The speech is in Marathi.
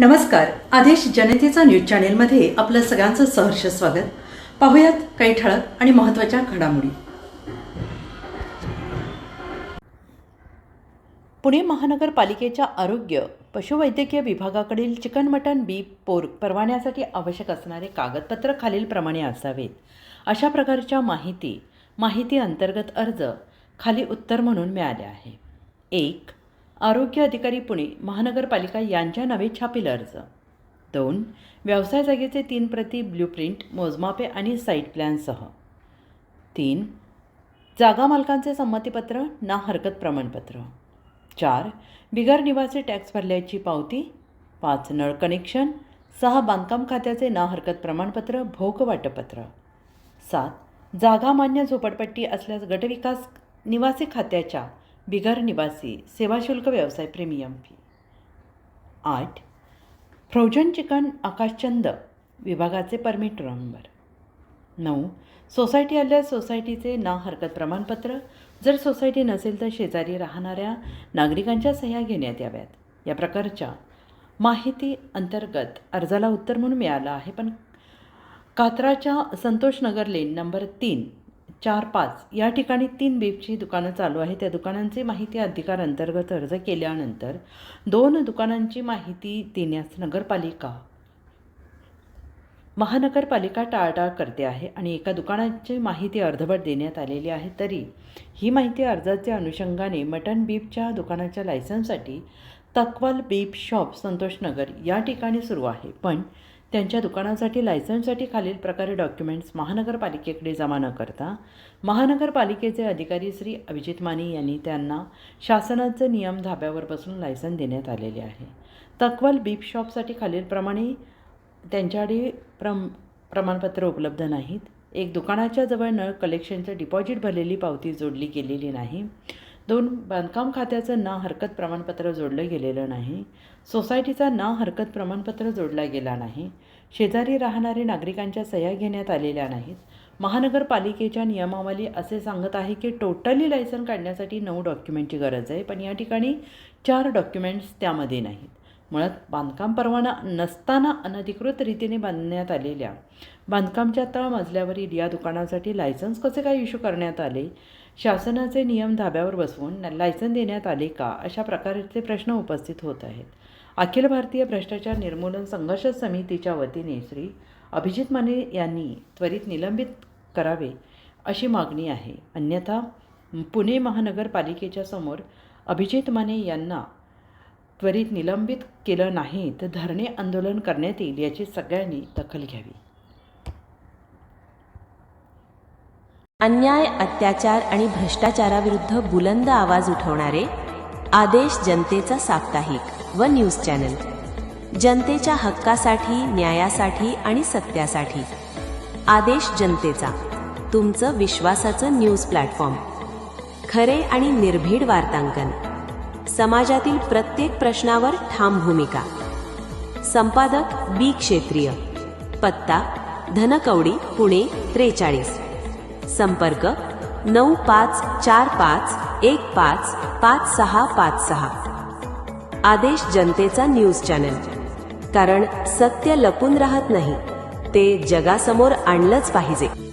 नमस्कार. आदेश जनतेचा न्यूज चॅनेलमध्ये आपलं सगळ्यांचं सहर्ष स्वागत. पाहुयात काही ठळक आणि महत्त्वाच्या घडामोडी. पुणे महानगरपालिकेच्या आरोग्य पशुवैद्यकीय विभागाकडील चिकन मटन बीफ पोर्क परवान्यासाठी आवश्यक असणारे कागदपत्र खालीलप्रमाणे असावेत. अशा प्रकारच्या माहिती माहिती अंतर्गत अर्ज खाली उत्तर म्हणून मिळाले आहे. एक आरोग्य अधिकारी पुणे महानगरपालिका यांच्या नावे छापील अर्ज. दोन व्यवसाय जागेचे तीन प्रती ब्ल्यूप्रिंट मोजमापे आणि साईट प्लॅनसह तीन जागा मालकांचे संमतीपत्र ना हरकत प्रमाणपत्र. चार बिगर निवासी टॅक्स भरल्याची पावती. पाच नळ कनेक्शन सहा बांधकाम खात्याचे ना हरकत प्रमाणपत्र भोग वाटपत्र. सात जागा मान्य झोपडपट्टी असल्यास गटविकास निवासी खात्याच्या बिगर निवासी सेवा शुल्क व्यवसाय प्रीमियम फी आठ. फ्रोजन चिकन आकाशचंद विभागाचे परमिट नंबर. नऊ. सोसायटी आल्यास सोसायटीचे ना हरकत प्रमाणपत्र. जर सोसायटी नसेल तर शेजारी राहणाऱ्या नागरिकांच्या सह्या घेण्यात याव्यात. या प्रकारच्या माहिती अंतर्गत अर्जाला उत्तर म्हणून मिळालं आहे पण कात्राच्या संतोष नगर लेन नंबर तीन चार पाच या ठिकाणी तीन बीफची दुकानं चालू आहे त्या दुकानांची माहिती अधिकार अंतर्गत अर्ज केल्यानंतर दोन दुकानांची माहिती देण्यास नगरपालिका महानगरपालिका टाळटाळ करते आहे आणि एका दुकानाची माहिती अर्धवट देण्यात आलेली आहे. तरी ही माहिती अर्जाच्या अनुषंगाने मटन बीफच्या दुकानाच्या लायसन्ससाठी तकवाल बीफ शॉप संतोषनगर या ठिकाणी सुरू आहे. पण त्यांच्या दुकानासाठी लायसन्ससाठी खालील प्रकारे डॉक्युमेंट्स महानगरपालिकेकडे जमा न करता महानगरपालिकेचे अधिकारी श्री अभिजित माने यांनी त्यांना शासनाचे नियम धाब्यावर बसून लायसन देण्यात आलेले आहे. तक्वाल बीफ शॉपसाठी खालीलप्रमाणे त्यांच्याकडे प्रम प्रमाणपत्र उपलब्ध नाहीत. एक दुकानाच्या जवळ नळ कलेक्शनचं डिपॉझिट भरलेली पावती जोडली गेलेली नाही. दोन बांधकाम खात्याचं ना हरकत प्रमाणपत्र जोडलं गेलेलं नाही. सोसायटीचा ना हरकत प्रमाणपत्र जोडला गेला नाही. शेजारी राहणारे नागरिकांच्या सह्या घेण्यात आलेल्या नाहीत. महानगरपालिकेच्या नियमावली असे सांगत आहे की टोटली लायसन काढण्यासाठी नऊ डॉक्युमेंटची गरज आहे पण या ठिकाणी चार डॉक्युमेंट्स त्यामध्ये नाहीत. मुळात बांधकाम परवाना नसताना अनधिकृत रीतीने बांधण्यात आलेल्या बांधकामच्या तळमजल्यावरील या दुकानासाठी लायसन्स कसे काय इश्यू करण्यात आले? शासनाचे नियम धाब्यावर बसवून लायसन देण्यात आले का? अशा प्रकारचे प्रश्न उपस्थित होत आहेत. अखिल भारतीय भ्रष्टाचार निर्मूलन संघर्ष समितीच्या वतीने श्री अभिजित माने यांनी त्वरित निलंबित करावे अशी मागणी आहे. अन्यथा पुणे महानगरपालिकेच्या समोर अभिजित माने यांना त्वरित निलंबित केलं नाही तर धरणे आंदोलन करण्यात येईल याची सगळ्यांनी दखल घ्यावी. अन्याय अत्याचार आणि भ्रष्टाचाराविरुद्ध बुलंद आवाज उठवणारे आदेश जनतेचा साप्ताहिक व न्यूज चॅनल. जनतेच्या हक्कासाठी न्यायासाठी आणि सत्यासाठी. आदेश जनतेचा. तुमचं विश्वासाचं न्यूज प्लॅटफॉर्म. खरे आणि निर्भीड वार्तांकन. समाजातील प्रत्येक प्रश्नावर ठाम भूमिका. संपादक बी क्षेत्रीय. पत्ता धनकवडी पुणे त्रेचाळीस. संपर्क नऊ पाच चार पाच एक पाच पाच सहा पाच सहा. आदेश जनतेचा न्यूज चॅनल. कारण सत्य लपून राहत नाही ते जगासमोर आणलंच पाहिजे.